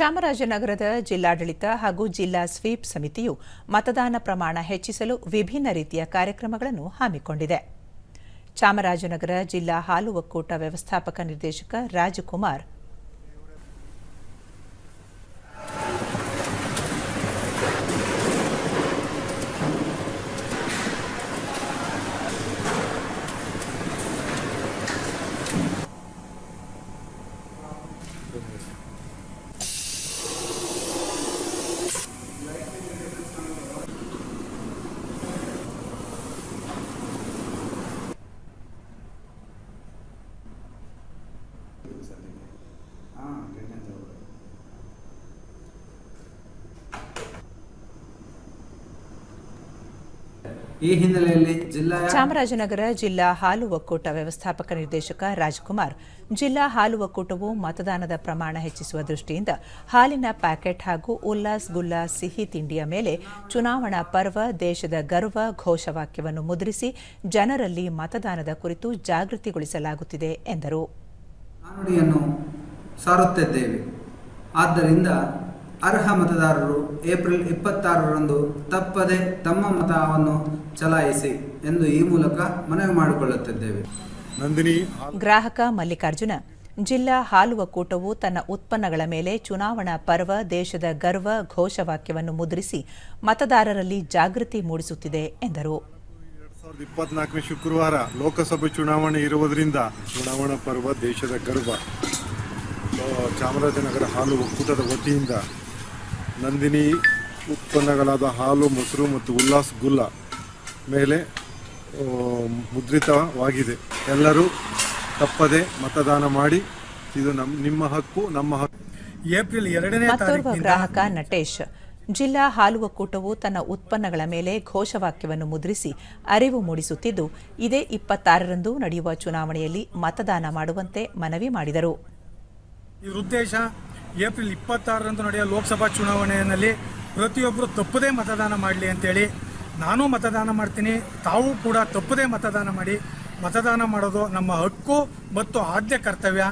ಚಾಮರಾಜನಗರದ ಜಿಲ್ಲಾಡಳಿತ ಹಾಗೂ ಜಿಲ್ಲಾ ಸ್ವೀಪ್ ಸಮಿತಿಯು ಮತದಾನ ಪ್ರಮಾಣ ಹೆಚ್ಚಿಸಲು ವಿಭಿನ್ನ ರೀತಿಯ ಕಾರ್ಯಕ್ರಮಗಳನ್ನು ಹಮ್ಮಿಕೊಂಡಿದೆ ಚಾಮರಾಜನಗರ ಜಿಲ್ಲಾ ಹಾಲು ಒಕ್ಕೂಟ ವ್ಯವಸ್ಥಾಪಕ ನಿರ್ದೇಶಕ ರಾಜಕುಮಾರ್. ಈ ಹಿನ್ನೆಲೆಯಲ್ಲಿ ಜಿಲ್ಲಾ ಚಾಮರಾಜನಗರ ಜಿಲ್ಲಾ ಹಾಲು ಒಕ್ಕೂಟ ವ್ಯವಸ್ಥಾಪಕ ನಿರ್ದೇಶಕ ರಾಜ್ಕುಮಾರ್ ಜಿಲ್ಲಾ ಹಾಲು ಒಕ್ಕೂಟವು ಮತದಾನದ ಪ್ರಮಾಣ ಹೆಚ್ಚಿಸುವ ದೃಷ್ಟಿಯಿಂದ ಹಾಲಿನ ಪ್ಯಾಕೆಟ್ ಹಾಗೂ ಉಲ್ಲಾಸ್ ಗುಲ್ಲಾಸ್ ಸಿಹಿ ತಿಂಡಿಯ ಮೇಲೆ ಚುನಾವಣಾ ಪರ್ವ ದೇಶದ ಗರ್ವ ಘೋಷವಾಕ್ಯವನ್ನು ಮುದ್ರಿಸಿ ಜನರಲ್ಲಿ ಮತದಾನದ ಕುರಿತು ಜಾಗೃತಿಗೊಳಿಸಲಾಗುತ್ತಿದೆ ಎಂದರು. ಆದ್ದರಿಂದ ಅರ್ಹ ಮತದಾರರು ಏಪ್ರಿಲ್ ಇಪ್ಪತ್ತಾರರಂದು ತಪ್ಪದೆ ತಮ್ಮ ಮತವನ್ನು ಚಲಾಯಿಸಿ ಎಂದು ಈ ಮೂಲಕ ಮನವಿ ಮಾಡಿಕೊಳ್ಳುತ್ತಿದ್ದೇವೆ. ನಂದಿನಿ ಗ್ರಾಹಕ ಮಲ್ಲಿಕಾರ್ಜುನ ಜಿಲ್ಲಾ ಹಾಲು ಒಕ್ಕೂಟವು ತನ್ನ ಉತ್ಪನ್ನಗಳ ಮೇಲೆ ಚುನಾವಣಾ ಪರ್ವ ದೇಶದ ಗರ್ವ ಘೋಷವಾಕ್ಯವನ್ನು ಮುದ್ರಿಸಿ ಮತದಾರರಲ್ಲಿ ಜಾಗೃತಿ ಮೂಡಿಸುತ್ತಿದೆ ಎಂದರು. ಎರಡ್ ಸಾವಿರದ ಇಪ್ಪತ್ನಾಲ್ಕನೇ ಶುಕ್ರವಾರ ಲೋಕಸಭೆ ಚುನಾವಣೆ ಇರುವುದರಿಂದ ಚುನಾವಣಾ ಪರ್ವ ದೇಶದ ಗರ್ವ. ಚಾಮರಾಜನಗರ ಹಾಲು ಒಕ್ಕೂಟದ ವತಿಯಿಂದ ನಂದಿನಿ ಉತ್ಪನ್ನಗಳಾದ ಹಾಲು ಮೊಸರು ಮತ್ತು ಉಲ್ಲಾಸ್ ಗುಲ್ಲ ಮೇಲೆ ಮುದ್ರಿತವಾಗಿದೆ. ಎಲ್ಲರೂ ತಪ್ಪದೆ ಮತದಾನ ಮಾಡಿ ಇದು ನಮ್ ನಿಮ್ಮ ಹಕ್ಕು ನಮ್ಮ ಹಕ್ಕು. ಏಪ್ರಿಲ್ ಎರಡನೇ ಮತ್ತೋರ್ವ ಗ್ರಾಹಕ ನಟೇಶ್. ಜಿಲ್ಲಾ ಹಾಲು ಒಕ್ಕೂಟವು ತನ್ನ ಉತ್ಪನ್ನಗಳ ಮೇಲೆ ಘೋಷವಾಕ್ಯವನ್ನು ಮುದ್ರಿಸಿ ಅರಿವು ಮೂಡಿಸುತ್ತಿದ್ದು ಇದೇ ಇಪ್ಪತ್ತಾರರಂದು ನಡೆಯುವ ಚುನಾವಣೆಯಲ್ಲಿ ಮತದಾನ ಮಾಡುವಂತೆ ಮನವಿ ಮಾಡಿದರು. ಏಪ್ರಿಲ್ ಇಪ್ಪತ್ತಾರರಂದು ನಡೆಯುವ ಲೋಕಸಭಾ ಚುನಾವಣೆಯಲ್ಲಿ ಪ್ರತಿಯೊಬ್ಬರು ತಪ್ಪದೇ ಮತದಾನ ಮಾಡಲಿ ಅಂತೇಳಿ ನಾನು ಮತದಾನ ಮಾಡ್ತೀನಿ, ತಾವು ಕೂಡ ತಪ್ಪದೇ ಮತದಾನ ಮಾಡಿ ಮತದಾನ ಮಾಡೋದು ನಮ್ಮ ಹಕ್ಕು ಮತ್ತು ಆದ್ಯ ಕರ್ತವ್ಯ.